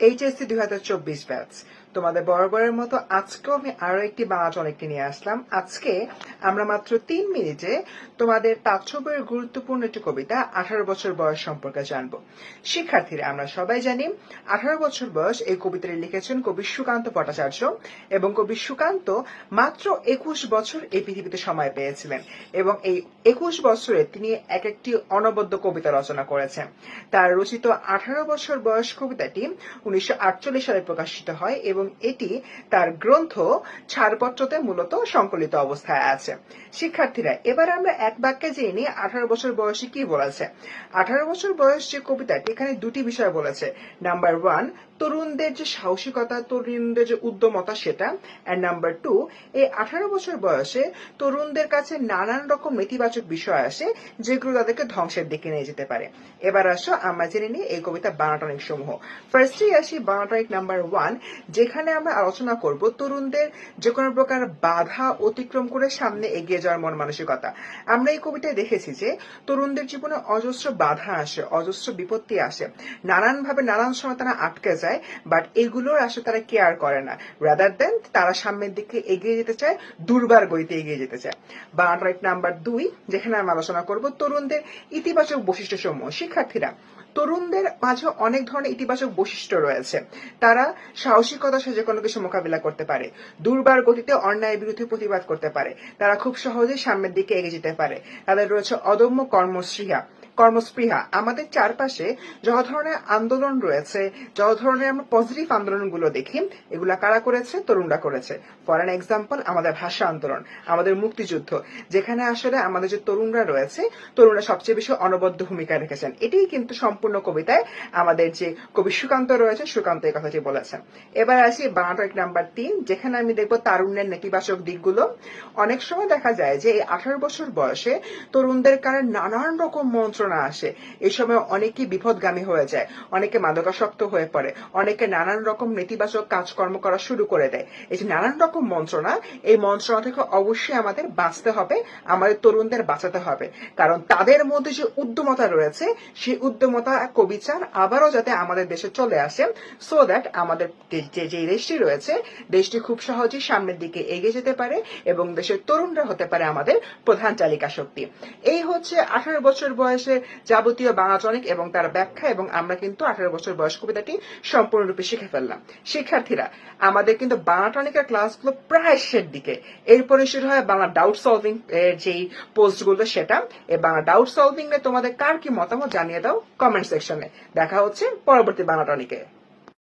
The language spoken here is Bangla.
এইচএসসি দুই হাজার চব্বিশ ব্যাচ তোমাদের বরাবরের মতো আজকেও আমি আরও একটি বাংলা টনিকটি নিয়ে আসলাম। আজকে আমরা মাত্র তিন মিনিটে তোমাদের তাৎসবের গুরুত্বপূর্ণ একটি কবিতা, আঠারো বছর বয়স সম্পর্কে জানব। শিক্ষার্থীরা, আমরা সবাই জানি, আঠারো বছর বয়স এই কবিতাটি লিখেছেন কবি সুকান্ত ভট্টাচার্য এবং কবি সুকান্ত মাত্র একুশ বছর এই পৃথিবীতে সময় পেয়েছিলেন এবং এই একুশ বছরে তিনি এক একটি অনবদ্য কবিতা রচনা করেছেন। তার রচিত আঠারো বছর বয়স কবিতাটি উনিশশো আটচল্লিশ সালে প্রকাশিত হয় এবং এটি তার গ্রন্থ ছাড়পত্রতে মূলত সংকলিত অবস্থায় আছে। শিক্ষার্থীরা, এবার আমরা এক বাক্যে জেনে আঠারো বছর বয়সে কি বলেছে। আঠারো বছর বয়স যে কবিতাটি এখানে দুটি বিষয় বলেছে। নাম্বার ওয়ান তরুণদের যে সাহসিকতা, তরুণদের যে উদ্যমতা সেটা। অ্যান্ড নাম্বার টু এই আঠারো বছর বয়সে তরুণদের কাছে নানান রকম নেতিবাচক বিষয় আসে, যেগুলো তাদেরকে ধ্বংসের দিকে নিয়ে যেতে পারে। এবার আসো, আমরা জেনে নিই এই কবিতা বানাটনিক সমূহ ফার্স্টে আসি বানাটনিক নাম্বার ওয়ান যেখানে আমরা আলোচনা করব তরুণদের যে কোনো প্রকার বাধা অতিক্রম করে সামনে এগিয়ে যাওয়ার মন মানসিকতা। আমরা এই কবিতায় দেখেছি যে তরুণদের জীবনে অজস্র বাধা আসে, অজস্র বিপত্তি আসে। নানানভাবে নানান সময় তারা আটকে যায় বাট এগুলোর আসলে তারা কেয়ার করে না। রাদার দেন তারা সামনের দিকে এগিয়ে যেতে চায়, দুর্বার গতিতে এগিয়ে যেতে চায়। বা রাইট নাম্বার দুই, যেখানে আমি আলোচনা করব, তরুণদের ইতিবাচক বৈশিষ্ট্য সমূহ শিক্ষার্থীরা, তরুণদের মাঝে অনেক ধরনের ইতিবাচক বৈশিষ্ট্য রয়েছে। তারা সাহসিকতার সাথে কোনো কিছু মোকাবিলা করতে পারে। দুর্বার গতিতে অন্যায়ের বিরুদ্ধে প্রতিবাদ করতে পারে। তারা খুব সহজেই সামনের দিকে এগিয়ে যেতে পারে। তাদের রয়েছে অদম্য কর্মশ্রীহা কর্মস্পৃহা। আমাদের চারপাশে যত ধরনের আন্দোলন রয়েছে, যত ধরনের আমরা পজিটিভ আন্দোলনগুলো দেখি, এগুলা কারা করেছে? তরুণরা করেছে। ফর অ্যান এক্সাম্পল আমাদের ভাষা আন্দোলন, আমাদের মুক্তিযুদ্ধ, যেখানে আসলে আমাদের যে তরুণরা রয়েছে, তরুণরা সবচেয়ে বেশি অনবদ্য ভূমিকা রেখেছেন। এটাই কিন্তু সম্পূর্ণ কবিতায় আমাদের যে কবি সুকান্ত রয়েছে, সুকান্ত এই কথাটি বলেছেন। এবার আসি বাংলাটক নাম্বার তিন, যেখানে আমি দেখব তারুণ্যের নেতিবাচক দিকগুলো। অনেক সময় দেখা যায় যে এই আঠারো বছর বয়সে তরুণদের কারণে নানান রকম মন্ত্রণা আসে। এই সময় অনেকেই বিপদগামী হয়ে যায়। অনেকে মাদকাসক্ত হয়ে পড়ে। অনেকে নানান রকম নেতিবাচক কাজকর্ম করা শুরু করে দেয়। এই যে নানান রকম মন্ত্রণা, এই মন্ত্রণা থেকে অবশ্যই আমাদের বাঁচতে হবে, আমাদের তরুণদের বাঁচাতে হবে। কারণ তাদের মধ্যে যে উদ্যমতা রয়েছে, সেই উদ্যমতা কবি চান আবারও যাতে আমাদের দেশে চলে আসে সো দ্যাট আমাদের যে যে দেশটি রয়েছে, দেশটি খুব সহজেই সামনের দিকে এগিয়ে যেতে পারে এবং দেশের তরুণরা হতে পারে আমাদের প্রধান চালিকা শক্তি এই হচ্ছে আঠারো বছর বয়সে যাবতীয় বাংলাটনিক এবং তার ব্যাখ্যা এবং আমরা কিন্তু আঠারো বছর বয়স কবিতাটি সম্পূর্ণরূপে শিখে ফেললাম। শিক্ষার্থীরা, আমাদের কিন্তু বাংলাটনিকের ক্লাসগুলো প্রায় শেষের দিকে। এরপরে শুরু হয় বাংলা ডাউট সলভিং এর যেই পোস্টগুলো, সেটা। এ বাংলা ডাউট সলভিং এ তোমাদের কার কি মতামত জানিয়ে দাও কমেন্ট সেকশনে। দেখা হচ্ছে পরবর্তী বাংলাটনিকে